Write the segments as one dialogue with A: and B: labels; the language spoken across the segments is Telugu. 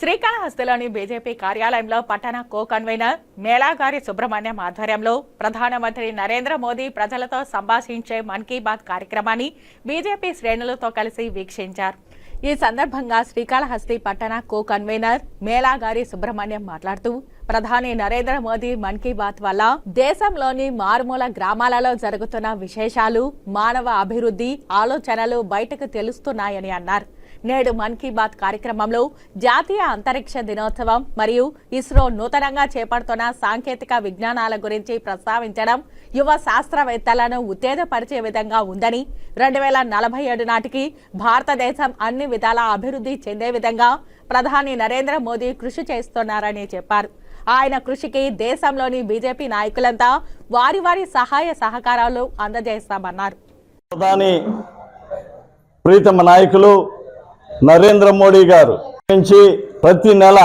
A: శ్రీకాళహస్తిలోని బీజేపీ కార్యాలయంలో పట్టణ కో కన్వీనర్ మేళాగారి సుబ్రహ్మణ్యం ఆధ్వర్యంలో ప్రధానమంత్రి నరేంద్ర మోదీ ప్రజలతో సంభాషించే మన్ కీ బాత్ కార్యక్రమాన్ని బీజేపీ శ్రేణులతో కలిసి వీక్షించారు. ఈ సందర్భంగా శ్రీకాళహస్తి పట్టణ కో కన్వీనర్ మేళాగారి సుబ్రహ్మణ్యం మాట్లాడుతూ ప్రధాని నరేంద్ర మోదీ మన్ కీ బాత్ వల్ల దేశంలోని మారుమూల గ్రామాలలో జరుగుతున్న విశేషాలు మానవ అభివృద్ధి ఆలోచనలు బయటకు తెలుస్తున్నాయని అన్నారు. నేడు మన్ కీ బాత్ కార్యక్రమంలో జాతీయ అంతరిక్ష దినోత్సవం మరియు ఇస్రో నూతనంగా చేపడుతున్న సాంకేతిక విజ్ఞానాల గురించి ప్రస్తావించడం యువ శాస్త్రవేత్తలను ఉత్తేజపరిచే విధంగా ఉందని రెండు వేల నలభై ఏడు నాటికి భారతదేశం అన్ని విధాల అభివృద్ధి చెందే విధంగా ప్రధాని నరేంద్ర మోదీ కృషి చేస్తున్నారని చెప్పారు. ఆయన కృషికి దేశంలోని బీజేపీ నాయకులంతా వారి వారి సహాయ సహకారాలు అందజేస్తామన్నారు.
B: ప్రధాని ప్రీతమ నాయకులు నరేంద్ర మోడీ గారు నుంచి ప్రతి నెల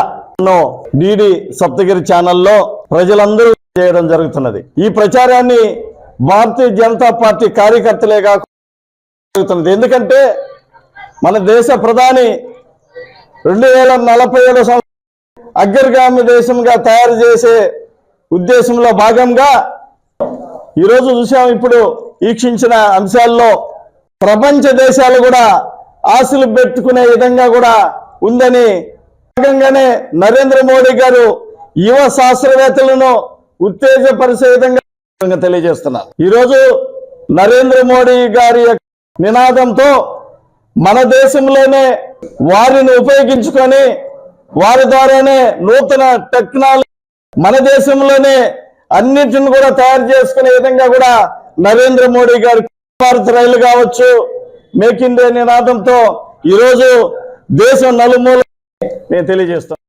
B: డిడి సప్తగిరి ఛానల్లో ప్రజలందరూ చేయడం జరుగుతున్నది. ఈ ప్రచారాన్ని భారతీయ జనతా పార్టీ కార్యకర్తలే కాకుండా ఎందుకంటే మన దేశ ప్రధాని రెండు వేల నలభై ఏడు సంవత్సరం అగ్రగామి దేశంగా తయారు చేసే ఉద్దేశంలో భాగంగా ఈరోజు చూసాం ఇప్పుడు వీక్షించిన అంశాల్లో ప్రపంచ దేశాలు కూడా ఆశలు పెట్టుకునే విధంగా కూడా ఉందని భాగంగానే నరేంద్ర మోడీ గారు యువ శాస్త్రవేత్తలను ఉత్తేజపరిచే విధంగా తెలియజేస్తున్నారు. ఈరోజు నరేంద్ర మోడీ గారి యొక్క నినాదంతో మన దేశంలోనే వారిని ఉపయోగించుకొని వారి ద్వారానే నూతన టెక్నాలజీ మన దేశంలోనే అన్నిటిని కూడా తయారు చేసుకునే విధంగా కూడా నరేంద్ర మోడీ గారు భారత్ రైలు కావచ్చు మేక్ ఇండియా నినాదంతో ఈరోజు దేశం నలుమూల నేను తెలియజేస్తాను